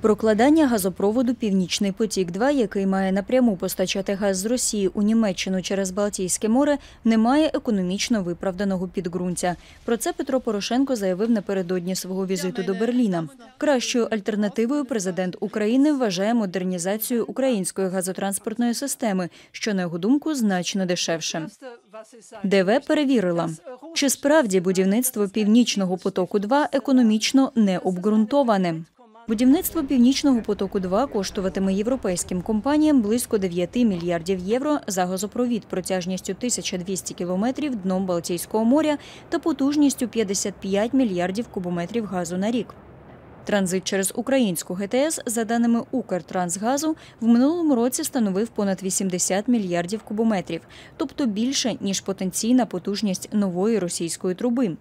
Прокладання газопроводу Північний потік 2 який має напряму постачати газ з Росії у Німеччину через Балтійське море, не має економічно виправданого підґрунтя. Про це Петро Порошенко заявив напередодні свого візиту до Берліна. Кращою альтернативою президент України вважає модернізацію української газотранспортної системи, що на його думку значно дешевше. ДВ перевірила, чи справді будівництво північного потоку 2 економічно не обґрунтоване. Будівництво північного потоку 2 коштуватиме європейським компаніям близько 9 мільярдів євро за газопровід протяжністю 1200 кілометрів дном Балтійського моря та потужністю 55 мільярдів кубометрів газу на рік. Транзит через українську ГТС, за даними Укртрансгазу, в минулому році становив понад 80 мільярдів кубометрів, тобто більше ніж потенційна потужність нової російської труби.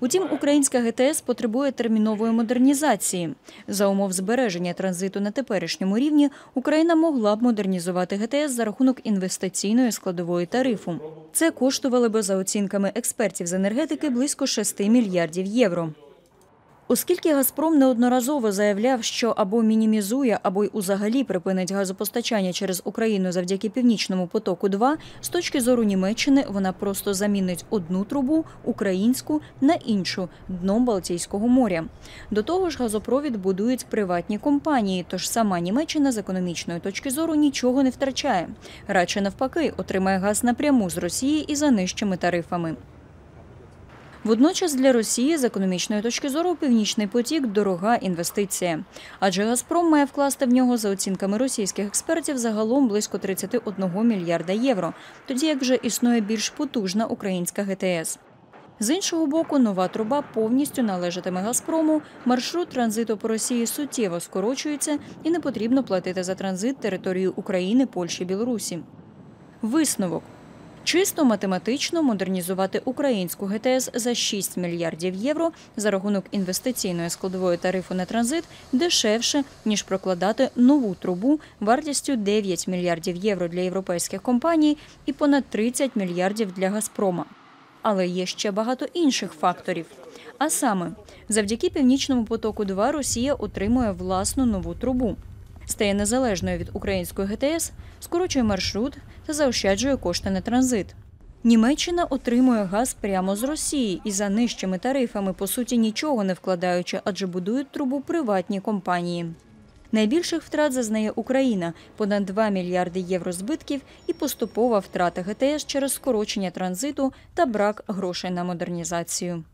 Утім, українська ГТС потребує термінової модернізації. За умов збереження транзиту на теперішньому рівні Україна могла б модернізувати ГТС за рахунок інвестиційної складової тарифу. Це коштувало би за оцінками експертів з енергетики близько 6 мільярдів євро. Оскільки Газпром неодноразово заявляв, що або мінімізує, або й узагалі припинить газопостачання через Україну завдяки північному потоку, 2 з точки зору Німеччини вона просто замінить одну трубу українську на іншу дном Балтійського моря. До того ж, газопровід будують приватні компанії, тож сама Німеччина з економічної точки зору нічого не втрачає. Радше навпаки, отримає газ напряму з Росії і за нижчими тарифами. Водночас для Росії з економічної точки зору північний потік дорога інвестиція, адже Газпром має вкласти в нього за оцінками російських експертів загалом близько 31 мільярда євро, тоді як вже існує більш потужна українська ГТС. З іншого боку, нова труба повністю належатиме Газпрому. Маршрут транзиту по Росії суттєво скорочується і не потрібно платити за транзит територію України, Польщі Білорусі. Висновок Чисто математично модернізувати українську ГТС за 6 мільярдів євро за рахунок інвестиційної складової тарифу на транзит дешевше ніж прокладати нову трубу вартістю 9 мільярдів євро для європейських компаній і понад 30 мільярдів для Газпрома. Але є ще багато інших факторів. А саме, завдяки північному потоку, 2 Росія отримує власну нову трубу стає незалежною від української ГТС, скорочує маршрут та заощаджує кошти на транзит. Німеччина отримує газ прямо з Росії і за нижчими тарифами, по суті, нічого не вкладаючи, адже будують трубу приватні компанії. Найбільших втрат зазнає Україна понад 2 мільярди євро збитків і поступова втрата ГТС через скорочення транзиту та брак грошей на модернізацію.